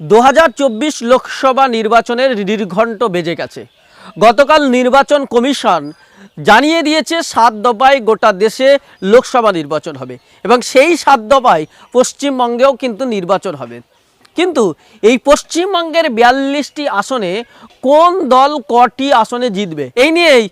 দু হাজার চব্বিশ লোকসভা নির্বাচনের নির্ঘণ্ট বেজে গেছে। গতকাল নির্বাচন কমিশন জানিয়ে দিয়েছে, সাত দফায় গোটা দেশে লোকসভা নির্বাচন হবে এবং সেই সাত দফায় পশ্চিমবঙ্গেও কিন্তু নির্বাচন হবে। কিন্তু এই পশ্চিমবঙ্গের বিয়াল্লিশটি আসনে কোন দল কটি আসনে জিতবে? এই নিয়েই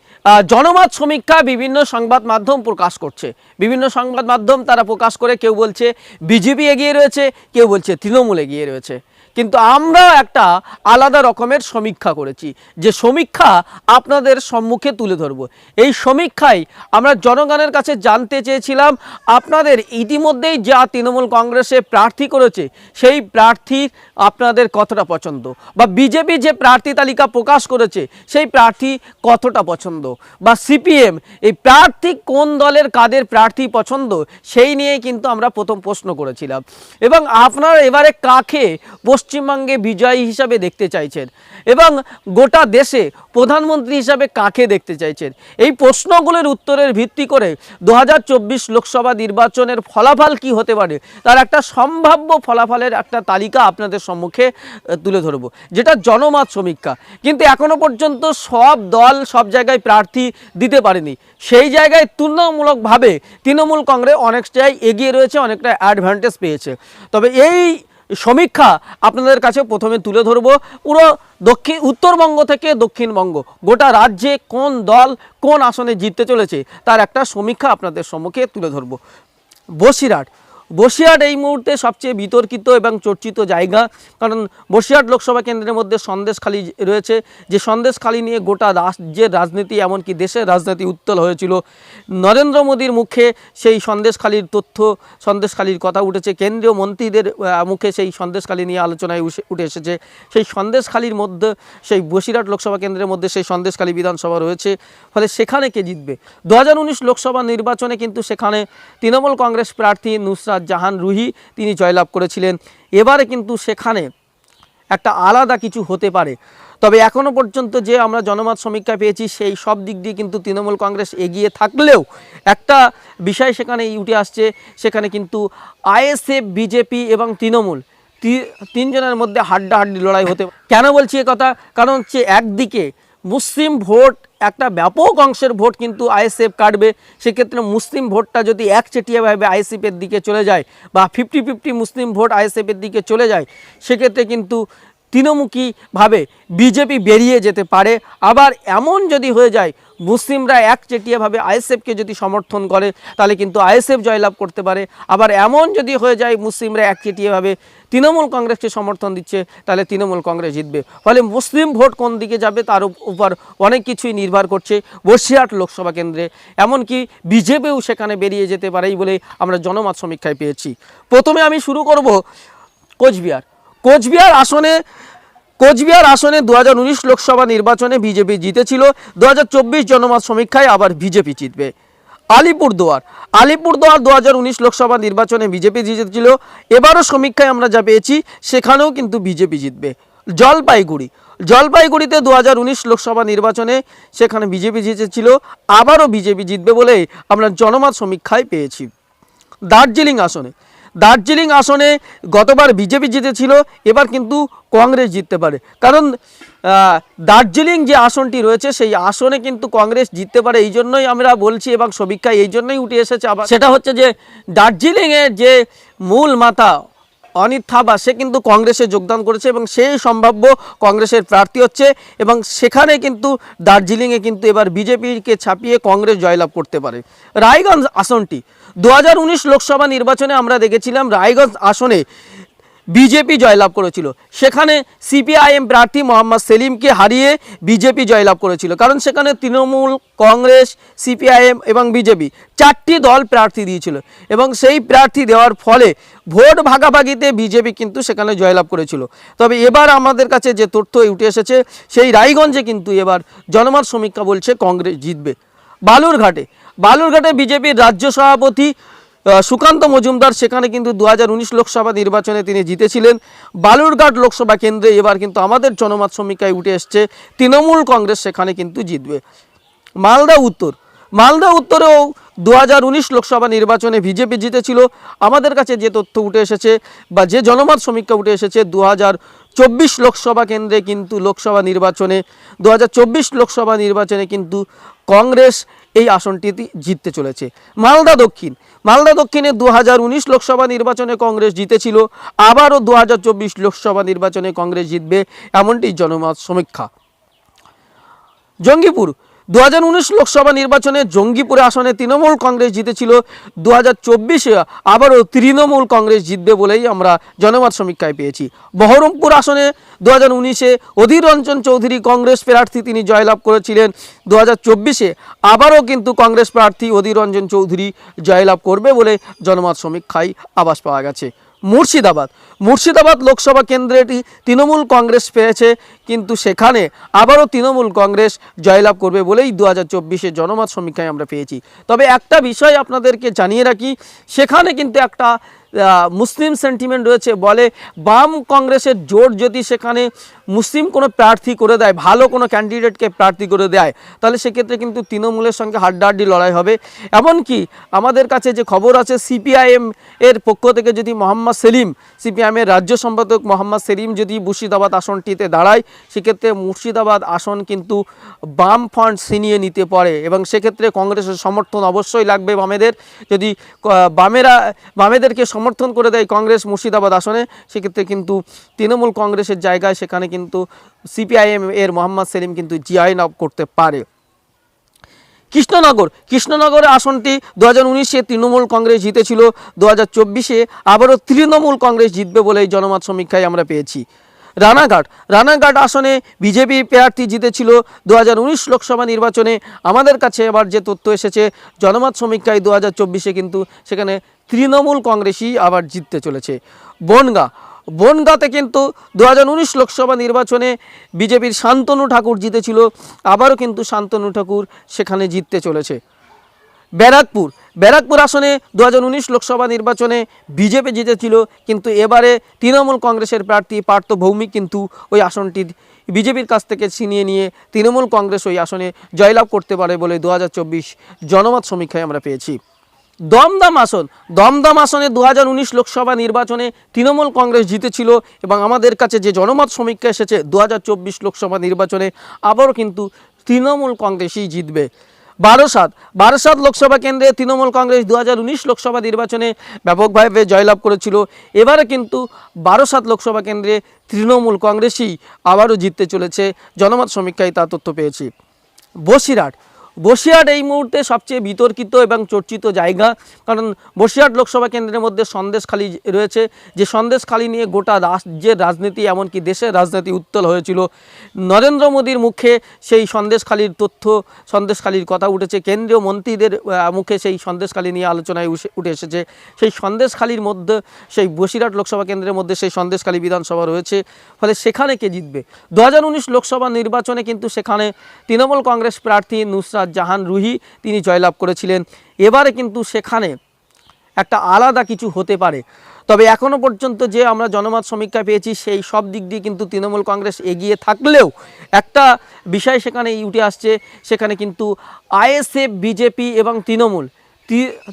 জনমত সমীক্ষা বিভিন্ন সংবাদ মাধ্যম প্রকাশ করছে। বিভিন্ন সংবাদ মাধ্যম তারা প্রকাশ করে কেউ বলছে বিজেপি এগিয়ে রয়েছে, কেউ বলছে তৃণমূল এগিয়ে রয়েছে। কিন্তু আমরা একটা আলাদা রকমের সমীক্ষা করেছি। যে সমীক্ষা আপনাদের সম্মুখে তুলে ধরব। এই সমীক্ষায় আমরা জনগণের কাছে জানতে চেয়েছিলাম, আপনাদের ইতিমধ্যেই যা তৃণমূল কংগ্রেসে প্রার্থী করেছে, সেই প্রার্থীর আপনাদের কতটা পছন্দ? বা বিজেপি যে প্রার্থী তালিকা প্রকাশ করেছে, সেই প্রার্থী কতটা পছন্দ? বা সিপিএম, এই প্রার্থী কোন দলের কাদের প্রার্থী পছন্দ? সেই নিয়ে কিন্তু আমরা প্রথম প্রশ্ন করেছিলাম। এবং আপনারা এবারে কাকে পশ্চিমবঙ্গে বিজয়ী হিসাবে দেখতে চাইছেন এবং গোটা দেশে প্রধানমন্ত্রী হিসাবে কাকে দেখতে চাইছেন? এই প্রশ্নগুলোর উত্তরের ভিত্তি করে দু হাজার চব্বিশ লোকসভা নির্বাচনের ফলাফল কি হতে পারে? তার একটা সম্ভাব্য ফলাফলের একটা তালিকা আপনাদের সম্মুখে তুলে ধরবো, যেটা জনমত সমীক্ষা। কিন্তু এখনও পর্যন্ত সব দল, সব জায়গায় প্রার্থী দিতে পারেনি। সেই জায়গায় তুলনামূলকভাবে তৃণমূল কংগ্রেস অনেকটাই এগিয়ে রয়েছে, অনেকটা অ্যাডভান্টেজ পেয়েছে। তবে এই সমীক্ষা আপনাদের কাছে প্রথমে তুলে ধরব। পুরো দক্ষিণ, উত্তরবঙ্গ থেকে দক্ষিণবঙ্গ, গোটা রাজ্যে কোন দল কোন আসনে জিততে চলেছে, তার একটা সমীক্ষা আপনাদের সম্মুখে তুলে ধরব। বসিরহাট বসিরহাট এই মুহূর্তে সবচেয়ে বিতর্কিত এবং চর্চিত জায়গা। কারণ বসিরহাট লোকসভা কেন্দ্রের মধ্যে সন্দেশখালি রয়েছে। যে সন্দেশখালি নিয়ে গোটা রাজ্যের রাজনীতি, এমনকি দেশের রাজনীতি উত্তল হয়েছিল। নরেন্দ্র মোদীর মুখে সেই সন্দেশখালির তথ্য সন্দেশখালির কথা উঠেছে। কেন্দ্রীয় মন্ত্রীদের মুখে সেই সন্দেশখালি নিয়ে আলোচনায় উঠে এসেছে। সেই সন্দেশখালির মধ্যে, সেই বসিরহাট লোকসভা কেন্দ্রের মধ্যে সেই সন্দেশখালি বিধানসভা রয়েছে। ফলে সেখানে কে জিতবে? দু হাজার উনিশ লোকসভা নির্বাচনে কিন্তু সেখানে তৃণমূল কংগ্রেস প্রার্থী নুসরাত জাহান রুহি তিনি জয়লাভ করেছিলেন। এবারে কিন্তু সেখানে একটা আলাদা কিছু হতে পারে। তবে এখনও পর্যন্ত যে আমরা জনমত সমীক্ষা পেয়েছি, সেই সব দিক দিয়ে কিন্তু তৃণমূল কংগ্রেস এগিয়ে থাকলেও একটা বিষয় সেখানে উঠে আসছে, সেখানে কিন্তু আইএসএফ, বিজেপি এবং তৃণমূল তিনজনের মধ্যে হাড্ডাহাড্ডি লড়াই হতে কেন বলছি কথা? কারণ হচ্ছে একদিকে মুসলিম ভোট একটা ব্যাপক অংশের ভোট কিন্তু আইএসএফ কাটবে। সেক্ষেত্রে মুসলিম ভোটটা যদি একচেটিয়াভাবে আইএসএফের দিকে চলে যায় বা ফিফটি ফিফটি মুসলিম ভোট আইএসএফের দিকে চলে যায়, সেক্ষেত্রে কিন্তু তৃণমুখীভাবে বিজেপি বেরিয়ে যেতে পারে। আবার এমন যদি হয়ে যায় মুসলিমরা একচেটিয়াভাবে আইএসএফকে যদি সমর্থন করে, তাহলে কিন্তু আইএসএফ জয়লাভ করতে পারে। আবার এমন যদি হয়ে যায়, মুসলিমরা একচেটিয়াভাবে তৃণমূল কংগ্রেসকে সমর্থন দিচ্ছে, তাহলে তৃণমূল কংগ্রেস জিতবে। ফলে মুসলিম ভোট কোন দিকে যাবে, তার উপ- উপর অনেক কিছুই নির্ভর করছে বসিরহাট লোকসভা কেন্দ্রে। এমনকি বিজেপিও সেখানে বেরিয়ে যেতে পারেই বলে আমরা জনমত সমীক্ষায় পেয়েছি। প্রথমে আমি শুরু করব কোচবিহার। কোচবিহার আসনে কোচবিহার আসনে দু হাজার উনিশ লোকসভা নির্বাচনে বিজেপি জিতেছিল দু হাজার চব্বিশ জনমত সমীক্ষায় আবার বিজেপি জিতবে। আলিপুরদুয়ার আলিপুরদুয়ার দু হাজার উনিশ লোকসভা নির্বাচনে বিজেপি জিতেছিল, এবারও সমীক্ষায় আমরা যা পেয়েছি, সেখানেও কিন্তু বিজেপি জিতবে। জলপাইগুড়ি, জলপাইগুড়িতে দু হাজার উনিশ লোকসভা নির্বাচনে সেখানে বিজেপি জিতেছিল, আবারও বিজেপি জিতবে বলে আমরা জনমত সমীক্ষায় পেয়েছি। দার্জিলিং আসনে দার্জিলিং আসনে গতবার বিজেপি জিতেছিল, এবার কিন্তু কংগ্রেস জিততে পারে। কারণ দার্জিলিং যে আসনটি রয়েছে, সেই আসনে কিন্তু কংগ্রেস জিততে পারে, এই জন্যই আমরা বলছি এবং সমীক্ষায় এই জন্যই উঠে এসেছে আবার। সেটা হচ্ছে যে, দার্জিলিংয়ের যে মূল মাথা অনিত থাবা, সে কিন্তু কংগ্রেসে যোগদান করেছে এবং সেই সম্ভাব্য কংগ্রেসের প্রার্থী হচ্ছে এবং সেখানে কিন্তু দার্জিলিংয়ে কিন্তু এবার বিজেপিকে ছাপিয়ে কংগ্রেস জয়লাভ করতে পারে। রায়গঞ্জ আসনটি দু হাজার উনিশ লোকসভা নির্বাচনে আমরা দেখেছিলাম রায়গঞ্জ আসনে বিজেপি জয়লাভ করেছিল। সেখানে সিপিআইএম প্রার্থী মোহাম্মদ সেলিমকে হারিয়ে বিজেপি জয়লাভ করেছিল। কারণ সেখানে তৃণমূল, কংগ্রেস, সিপিআইএম এবং বিজেপি চারটি দল প্রার্থী দিয়েছিল এবং সেই প্রার্থী দেওয়ার ফলে ভোট ভাগাভাগিতে বিজেপি কিন্তু সেখানে জয়লাভ করেছিল। তবে এবার আমাদের কাছে যে তথ্য উঠে এসেছে, সেই রায়গঞ্জে কিন্তু এবার জনমত সমীক্ষা বলছে কংগ্রেস জিতবে। বালুরঘাটে বালুরঘাটে বিজেপির রাজ্য সভাপতি সুকান্ত মজুমদার, সেখানে কিন্তু দু হাজার উনিশ লোকসভা নির্বাচনে তিনি জিতেছিলেন। বালুরঘাট লোকসভা কেন্দ্রে এবার কিন্তু আমাদের জনমত সমীক্ষায় উঠে এসছে, তৃণমূল কংগ্রেস সেখানে কিন্তু জিতবে। মালদা উত্তর, মালদা উত্তরেও দু হাজার উনিশ লোকসভা নির্বাচনে বিজেপি জিতেছিল। আমাদের কাছে যে তথ্য উঠে এসেছে বা যে জনমত সমীক্ষা উঠে এসেছে দু চব্বিশ লোকসভা কেন্দ্রে কিন্তু লোকসভা নির্বাচনে দু হাজার চব্বিশ লোকসভা নির্বাচনে কিন্তু কংগ্রেস এই আসনটি জিততে চলেছে। মালদা দক্ষিণ। মালদা দক্ষিণে দু হাজার উনিশ লোকসভা নির্বাচনে কংগ্রেস জিতেছিল, আবারও দু হাজার চব্বিশ লোকসভা নির্বাচনে কংগ্রেস জিতবে, এমনটি জনমত সমীক্ষা। জঙ্গিপুর। দু হাজার উনিশ লোকসভা নির্বাচনে জঙ্গিপুরে আসনে তৃণমূল কংগ্রেস জিতেছিল। দু হাজার চব্বিশে আবারও তৃণমূল কংগ্রেস জিতবে বলেই আমরা জনমত সমীক্ষায় পেয়েছি। বহরমপুর আসনে দু হাজার উনিশে অধীর রঞ্জন চৌধুরী কংগ্রেস প্রার্থী তিনি জয়লাভ করেছিলেন। দু হাজার চব্বিশে আবারও কিন্তু কংগ্রেস প্রার্থী অধীর রঞ্জন চৌধুরী জয়লাভ করবে বলে জনমত সমীক্ষায় আবাস পাওয়া গেছে। মুর্শিদাবাদ। মুর্শিদাবাদ লোকসভা কেন্দ্রটি তৃণমূল কংগ্রেস পেয়েছে, কিন্তু সেখানে আবারও তৃণমূল কংগ্রেস জয়লাভ করবে বলেই দু হাজার জনমত সমীক্ষায় আমরা পেয়েছি। তবে একটা বিষয় আপনাদেরকে জানিয়ে রাখি, সেখানে কিন্তু একটা মুসলিম সেন্টিমেন্ট রয়েছে, বলে বাম কংগ্রেসের জোট যদি সেখানে মুসলিম কোনো প্রার্থী করে দেয়, ভালো কোনো ক্যান্ডিডেটকে প্রার্থী করে দেয়, তাহলে সেক্ষেত্রে কিন্তু তৃণমূলের সঙ্গে হাড্ডাহাড্ডি লড়াই হবে। এমনকি আমাদের কাছে যে খবর আছে সিপিআইএম এর পক্ষ থেকে যদি মোহাম্মদ সেলিম সিপিআইএমের রাজ্য সম্পাদক মোহাম্মদ সেলিম যদি মুর্শিদাবাদ আসনটিতে দাঁড়ায়, সেক্ষেত্রে মুর্শিদাবাদ আসন কিন্তু বাম ফ্রন্ট ছিনিয়ে নিতে পারে এবং সেক্ষেত্রে কংগ্রেসের সমর্থন অবশ্যই লাগবে বামেদের। যদি বামেরা, বামেদেরকে সমর্থন করে দেয় কংগ্রেস মুর্শিদাবাদ আসনে, সেক্ষেত্রে কিন্তু তৃণমূল কংগ্রেসের জায়গায় সেখানে কিন্তু সিপিআইএম এর মোহাম্মদ সেলিম কিন্তু জিআইন আপ করতে পারে। কৃষ্ণনগর কৃষ্ণনগরের আসনটি দু হাজার উনিশে তৃণমূল কংগ্রেস জিতেছিল দু হাজার চব্বিশে আবারও তৃণমূল কংগ্রেস জিতবে বলে এই জনমত সমীক্ষায় আমরা পেয়েছি। রানাঘাট। রানাঘাট আসনে বিজেপি প্রার্থী জিতেছিল দু হাজার উনিশ লোকসভা নির্বাচনে। আমাদের কাছে এবার যে তথ্য এসেছে, জনমত সমীক্ষায় দু হাজার কিন্তু সেখানে তৃণমূল কংগ্রেসই আবার জিততে চলেছে। বনগা। বনগাঁতে কিন্তু দু হাজার উনিশ লোকসভা নির্বাচনে বিজেপির শান্তনু ঠাকুর জিতেছিল, আবারও কিন্তু শান্তনু ঠাকুর সেখানে জিততে চলেছে। ব্যারাকপুর। ব্যারাকপুর আসনে দু হাজার উনিশ লোকসভা নির্বাচনে বিজেপি জিতেছিল, কিন্তু এবারে তৃণমূল কংগ্রেসের প্রার্থী পার্থ ভৌমিক কিন্তু ওই আসনটি বিজেপির কাছ থেকে ছিনিয়ে নিয়ে তৃণমূল কংগ্রেস ওই আসনে জয়লাভ করতে পারে বলে দু হাজার চব্বিশ জনমত সমীক্ষায় আমরা পেয়েছি। দমদম আসন। দমদম আসনে দু হাজার উনিশ লোকসভা নির্বাচনে তৃণমূল কংগ্রেস জিতেছিল এবং আমাদের কাছে যে জনমত সমীক্ষা এসেছে দু হাজার চব্বিশ লোকসভা নির্বাচনে আবারও কিন্তু তৃণমূল কংগ্রেসই জিতবে। বারোসাত বারোসাত লোকসভা কেন্দ্রে তৃণমূল কংগ্রেস দু হাজার উনিশ লোকসভা নির্বাচনে ব্যাপকভাবে জয়লাভ করেছিল। এবারে কিন্তু বারোসাত লোকসভা কেন্দ্রে তৃণমূল কংগ্রেসই আবারও জিততে চলেছে। জনমত সমীক্ষায় তা তথ্য পেয়েছি। বসিরহাট বসিরহাট এই মুহূর্তে সবচেয়ে বিতর্কিত এবং চর্চিত জায়গা। কারণ বসিরহাট লোকসভা কেন্দ্রের মধ্যে সন্দেশখালী রয়েছে। যে সন্দেশখালী নিয়ে গোটা রাজ্যের রাজনীতি, এমনকি দেশের রাজনীতি উত্তল হয়েছিল। নরেন্দ্র মোদীর মুখে সেই সন্দেশখালীর তথ্য, সন্দেশখালীর কথা উঠেছে। কেন্দ্রীয় মন্ত্রীদের মুখে সেই সন্দেশখালী নিয়ে আলোচনায় উঠে এসেছে। সেই সন্দেশখালীর মধ্যে, সেই বসিরহাট লোকসভা কেন্দ্রের মধ্যে সেই সন্দেশখালী বিধানসভা রয়েছে। ফলে সেখানে কে জিতবে? দু হাজার উনিশ লোকসভা নির্বাচনে কিন্তু সেখানে তৃণমূল কংগ্রেস প্রার্থী নুসরাত জাহান রুহি তিনি জয়লাভ করেছিলেন। এবারে কিন্তু সেখানে একটা আলাদা কিছু হতে পারে। তবে এখনও পর্যন্ত যে আমরা জনমত সমীক্ষা পেয়েছি, সেই সব দিক দিয়ে কিন্তু তৃণমূল কংগ্রেস এগিয়ে থাকলেও একটা বিষয় সেখানে উঠে আসছে, সেখানে কিন্তু আইএসএফ, বিজেপি এবং তৃণমূল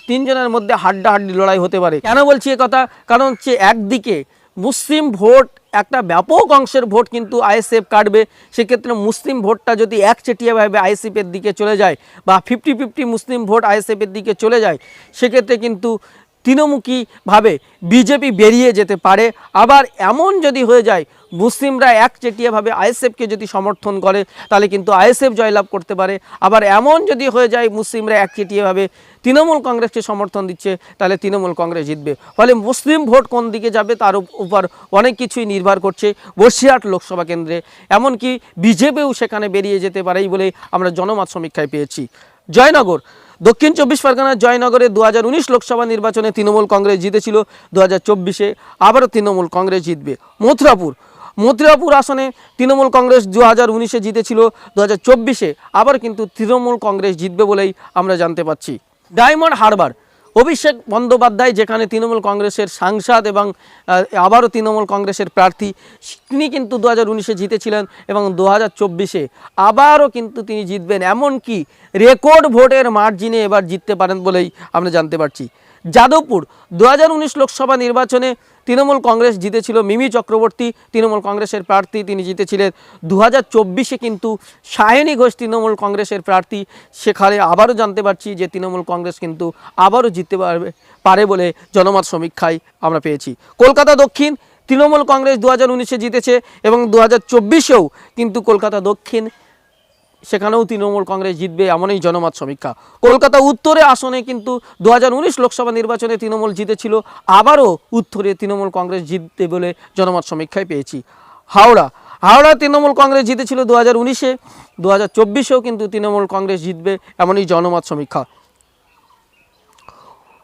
তিনজনের মধ্যে হাড্ডাহাড্ডি লড়াই হতে পারে। কেন বলছি কথা? কারণ হচ্ছে একদিকে মুসলিম ভোট, একটা ব্যাপক অংশের ভোট কিন্তু আইএসএফ কাটবে। সেক্ষেত্রে মুসলিম ভোটটা যদি একচেটিয়াভাবে আইএসএফের দিকে চলে যায় বা ফিফটি ফিফটি মুসলিম ভোট আইএসএফের দিকে চলে যায়, সেক্ষেত্রে কিন্তু তৃণমুখীভাবে বিজেপি বেরিয়ে যেতে পারে। আবার এমন যদি হয়ে যায়, মুসলিমরা একচেটিয়াভাবে আইএসএফকে যদি সমর্থন করে, তাহলে কিন্তু আইএসএফ জয়লাভ করতে পারে। আবার এমন যদি হয়ে যায়, মুসলিমরা একচেটিয়াভাবে তৃণমূল কংগ্রেসকে সমর্থন দিচ্ছে, তাহলে তৃণমূল কংগ্রেস জিতবে। ফলে মুসলিম ভোট কোন দিকে যাবে, তার উপ- উপর অনেক কিছুই নির্ভর করছে বসিরহাট লোকসভা কেন্দ্রে। এমনকি বিজেপিও সেখানে বেরিয়ে যেতে পারেই বলে আমরা জনমত সমীক্ষায় পেয়েছি। জয়নগর দক্ষিণ চব্বিশ পরগনার জয়নগরে দু হাজার উনিশ লোকসভা নির্বাচনে তৃণমূল কংগ্রেস জিতেছিল দু হাজার চব্বিশে আবারও তৃণমূল কংগ্রেস জিতবে। মথুরাপুর মথুরাপুর আসনে তৃণমূল কংগ্রেস দু হাজার উনিশে জিতেছিল দু হাজার চব্বিশে আবার কিন্তু তৃণমূল কংগ্রেস জিতবে বলেই আমরা জানতে পাচ্ছি। ডায়মন্ড হারবার অভিষেক বন্দ্যোপাধ্যায়, যেখানে তৃণমূল কংগ্রেসের সাংসদ এবং আবারও তৃণমূল কংগ্রেসের প্রার্থী, তিনি কিন্তু দু হাজার উনিশে জিতেছিলেন এবং দু হাজার চব্বিশে আবারও কিন্তু তিনি জিতবেন। এমনকি রেকর্ড ভোটের মার্জিনে এবার জিততে পারেন বলেই আমরা জানতে পারছি। যাদবপুর দু লোকসভা নির্বাচনে তৃণমূল কংগ্রেস জিতেছিল মিমি চক্রবর্তী। তৃণমূল কংগ্রেসের প্রার্থী তিনি জিতেছিলেন। দু হাজার চব্বিশে কিন্তু সায়নী ঘোষ তৃণমূল কংগ্রেসের প্রার্থী। সেখানে আবারও জানতে পারছি যে তৃণমূল কংগ্রেস কিন্তু আবারও জিততে পারবে, পারে বলে জনমত সমীক্ষায় আমরা পেয়েছি। কলকাতা দক্ষিণ তৃণমূল কংগ্রেস দু হাজার জিতেছে এবং দু হাজার কিন্তু কলকাতা দক্ষিণ সেখানেও তৃণমূল কংগ্রেস জিতবে এমনই জনমত সমীক্ষা। কলকাতা উত্তরে আসনে কিন্তু দু হাজার উনিশ লোকসভা নির্বাচনে তৃণমূল জিতেছিল, আবারও উত্তরে তৃণমূল কংগ্রেস জিতবে বলে জনমত সমীক্ষায় পেয়েছি। হাওড়া হাওড়া তৃণমূল কংগ্রেস জিতেছিল দু হাজার উনিশে দু হাজার চব্বিশেও কিন্তু তৃণমূল কংগ্রেস জিতবে এমনই জনমত সমীক্ষা।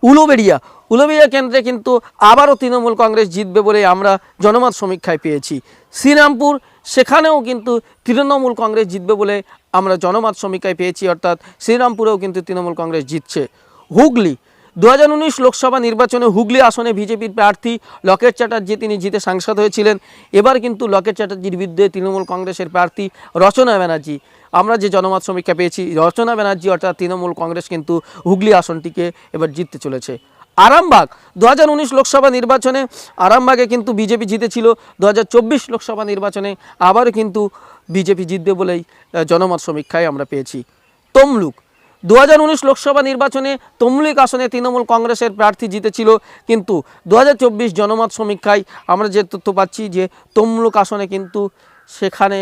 উলুবেড়িয়া উলুবেড়িয়া কেন্দ্রে কিন্তু আবারও তৃণমূল কংগ্রেস জিতবে বলে আমরা জনমত সমীক্ষায় পেয়েছি। শ্রীরামপুর, সেখানেও কিন্তু তৃণমূল কংগ্রেস জিতবে বলে আমরা জনমত সমীক্ষায় পেয়েছি, অর্থাৎ শ্রীরামপুরেও কিন্তু তৃণমূল কংগ্রেস জিতছে। হুগলি দু হাজার উনিশ লোকসভা নির্বাচনে হুগলি আসনে বিজেপির প্রার্থী লকেট চ্যাটার্জি তিনি জিতে সাংসদ হয়েছিলেন। এবার কিন্তু লকেট চ্যাটার্জির বিরুদ্ধে তৃণমূল কংগ্রেসের প্রার্থী রচনা ব্যানার্জি। আমরা যে জনমত সমীক্ষা পেয়েছি, রচনা ব্যানার্জি অর্থাৎ তৃণমূল কংগ্রেস কিন্তু হুগলি আসনটিকে এবার জিততে চলেছে। আরামবাগ দু হাজার উনিশ লোকসভা নির্বাচনে আরামবাগে কিন্তু বিজেপি জিতেছিল দু হাজার চব্বিশ লোকসভা নির্বাচনে আবারও কিন্তু বিজেপি জিতবে বলেই জনমত সমীক্ষায় আমরা পেয়েছি। তমলুক দু হাজার উনিশ লোকসভা নির্বাচনে তমলুক আসনে তৃণমূল কংগ্রেসের প্রার্থী জিতেছিল, কিন্তু দু হাজার চব্বিশ জনমত সমীক্ষায় আমরা যে তথ্য পাচ্ছি যে তমলুক আসনে কিন্তু সেখানে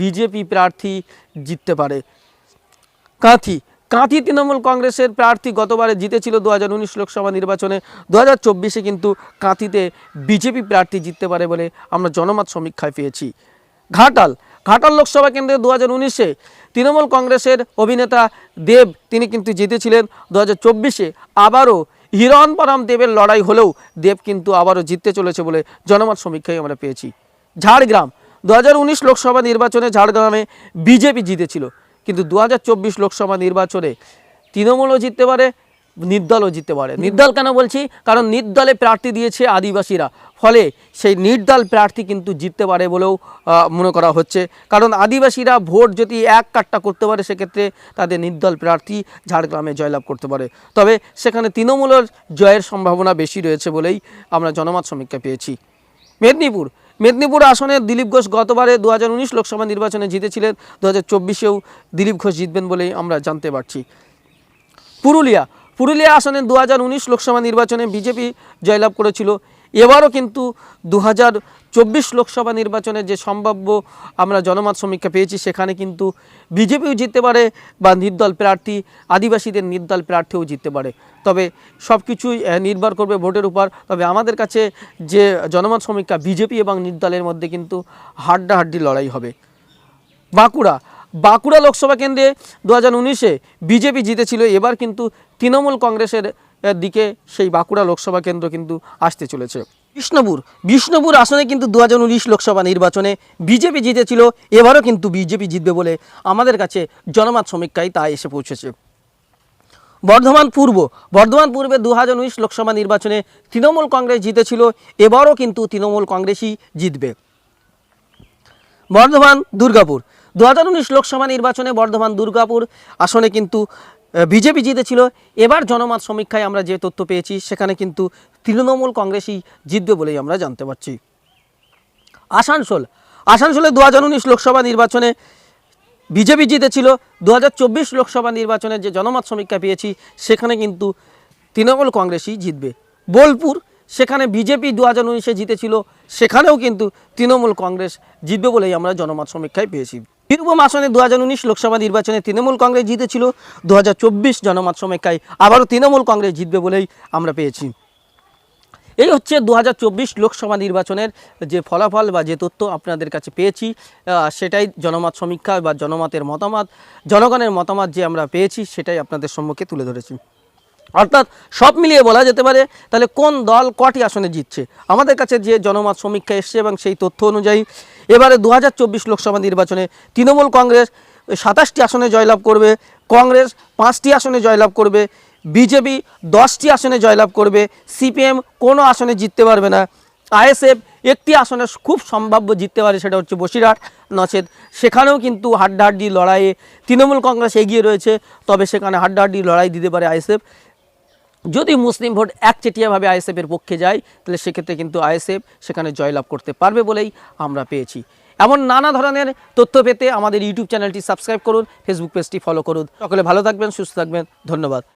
বিজেপি প্রার্থী জিততে পারে। কাঁথি কাঁথি তৃণমূল কংগ্রেসের প্রার্থী গতবারে জিতেছিল দু হাজার উনিশ লোকসভা নির্বাচনে দু হাজার কিন্তু কাঁথিতে বিজেপি প্রার্থী জিততে পারে বলে আমরা জনমত সমীক্ষায় পেয়েছি। ঘাটাল। ঘাটাল লোকসভা কেন্দ্রে দু হাজার উনিশে তৃণমূল কংগ্রেসের অভিনেতা দেব, তিনি কিন্তু জিতেছিলেন। দু হাজার চব্বিশে আবারও হিরণ পরাম দেবের লড়াই হলেও দেব কিন্তু আবারও জিততে চলেছে বলে জনমত সমীক্ষায় আমরা পেয়েছি। ঝাড়গ্রাম। দু হাজার উনিশ লোকসভা নির্বাচনে ঝাড়গ্রামে বিজেপি জিতেছিল। কিন্তু দু হাজার চব্বিশ লোকসভা নির্বাচনে তৃণমূলও জিততে পারে নির্দলও জিততে পারে। নির্দল কেন বলছি? কারণ নির্দলে প্রার্থী দিয়েছে আদিবাসীরা। ফলে সেই নির্দল প্রার্থী কিন্তু জিততে পারে বলেও মনে করা হচ্ছে। কারণ আদিবাসীরা ভোট যদি এক কাট্টা করতে পারে সেক্ষেত্রে তাদের নির্দল প্রার্থী ঝাড়গ্রামে জয়লাভ করতে পারে। তবে সেখানে তৃণমূলের জয়ের সম্ভাবনা বেশি রয়েছে বলেই আমরা জনমত সমীক্ষা পেয়েছি। মেদিনীপুর। মেদিনীপুর আসনে দিলীপ ঘোষ গতবারে দু হাজার উনিশ লোকসভা নির্বাচনে জিতেছিলেন। দু হাজার চব্বিশেও দিলীপ ঘোষ জিতবেন বলেই আমরা জানতে পারছি। পুরুলিয়া। পুরুলিয়া আসনে দু হাজার উনিশ লোকসভা নির্বাচনে বিজেপি জয়লাভ করেছিল। এবারও কিন্তু দু চব্বিশ লোকসভা নির্বাচনে যে সম্ভাব্য আমরা জনমত সমীক্ষা পেয়েছি, সেখানে কিন্তু বিজেপিও জিততে পারে বা নির্দল প্রার্থী, আদিবাসীদের নির্দল প্রার্থীও জিততে পারে। তবে সব কিছুই নির্ভর করবে ভোটের উপর। তবে আমাদের কাছে যে জনমত সমীক্ষা বিজেপি এবং নির্দলের মধ্যে কিন্তু হাড্ডাহাড্ডি লড়াই হবে। বাঁকুড়া বাঁকুড়া লোকসভা কেন্দ্রে দু হাজার উনিশে বিজেপি জিতেছিল। এবার কিন্তু তৃণমূল কংগ্রেসের দিকে সেই বাঁকুড়া লোকসভা কেন্দ্র কিন্তু আসতে চলেছে। বিষ্ণুপুর বিষ্ণুপুর আসনে কিন্তু দু হাজার উনিশ লোকসভা নির্বাচনে বিজেপি জিতেছিল। এবারও কিন্তু বিজেপি জিতবে বলে আমাদের কাছে জনমত সমীক্ষায় তা এসে পৌঁছেছে। বর্ধমান পূর্ব, বর্ধমান পূর্বে দু হাজার উনিশ লোকসভা নির্বাচনে তৃণমূল কংগ্রেস জিতেছিল। এবারও কিন্তু তৃণমূল কংগ্রেসই জিতবে। বর্ধমান, দুর্গাপুর দু হাজার উনিশ লোকসভা নির্বাচনে বর্ধমান দুর্গাপুর আসনে কিন্তু বিজেপি জিতেছিল। এবার জনমত সমীক্ষায় আমরা যে তথ্য পেয়েছি, সেখানে কিন্তু তৃণমূল কংগ্রেসই জিতবে বলেই আমরা জানতে পারছি। আসানসোল। আসানসোলে দু হাজার উনিশ লোকসভা নির্বাচনে বিজেপি জিতেছিল। দু হাজার চব্বিশ লোকসভা নির্বাচনে যে জনমত সমীক্ষা পেয়েছি, সেখানে কিন্তু তৃণমূল কংগ্রেসই জিতবে। বোলপুর, সেখানে বিজেপি দু হাজার উনিশে জিতেছিল, সেখানেও কিন্তু তৃণমূল কংগ্রেস জিতবে বলেই আমরা জনমত সমীক্ষায় পেয়েছি। বীরভূম আসনে দু হাজার উনিশ লোকসভা নির্বাচনে তৃণমূল কংগ্রেস জিতেছিল। দু হাজার চব্বিশ জনমত সমীক্ষায় আবারও তৃণমূল কংগ্রেস জিতবে বলেই আমরা পেয়েছি। এই হচ্ছে দু হাজার চব্বিশ লোকসভা নির্বাচনের যে ফলাফল বা যে তথ্য আপনাদের কাছে পেয়েছি সেটাই জনমত সমীক্ষা বা জনমতের মতামত, জনগণের মতামত যে আমরা পেয়েছি, সেটাই আপনাদের সম্মুখে তুলে ধরেছি। অর্থাৎ সব মিলিয়ে বলা যেতে পারে, তাহলে কোন দল কটি আসনে জিতছে? আমাদের কাছে যে জনমত সমীক্ষা এসছে এবং সেই তথ্য অনুযায়ী এবারে দু হাজার চব্বিশ লোকসভা নির্বাচনে তৃণমূল কংগ্রেস সাতাশটি আসনে জয়লাভ করবে, কংগ্রেস পাঁচটি আসনে জয়লাভ করবে, বিজেপি দশটি আসনে জয়লাভ করবে, সিপিএম কোনো আসনে জিততে পারবে না। আইএসএফ একটি আসনে খুব সম্ভাব্য জিততে পারে সেটা হচ্ছে বসিরহাট, নচেত সেখানেও কিন্তু হাড্ডাহাড্ডি লড়াইয়ে তৃণমূল কংগ্রেস এগিয়ে রয়েছে, তবে সেখানে হাড্ডাহাড্ডি লড়াই দিতে পারে আইএসএফ। যদি মুসলিম ভোট একচেটিয়াভাবে আইএসএফের পক্ষে যায়, তাহলে সেক্ষেত্রে কিন্তু আইএসএফ সেখানে জয়লাভ করতে পারবে বলেই আমরা পেয়েছি। এমন নানা ধরনের তথ্য পেতে আমাদের ইউটিউব চ্যানেলটি সাবস্ক্রাইব করুন, ফেসবুক পেজটি ফলো করুন। সকলে ভালো থাকবেন, সুস্থ থাকবেন, ধন্যবাদ।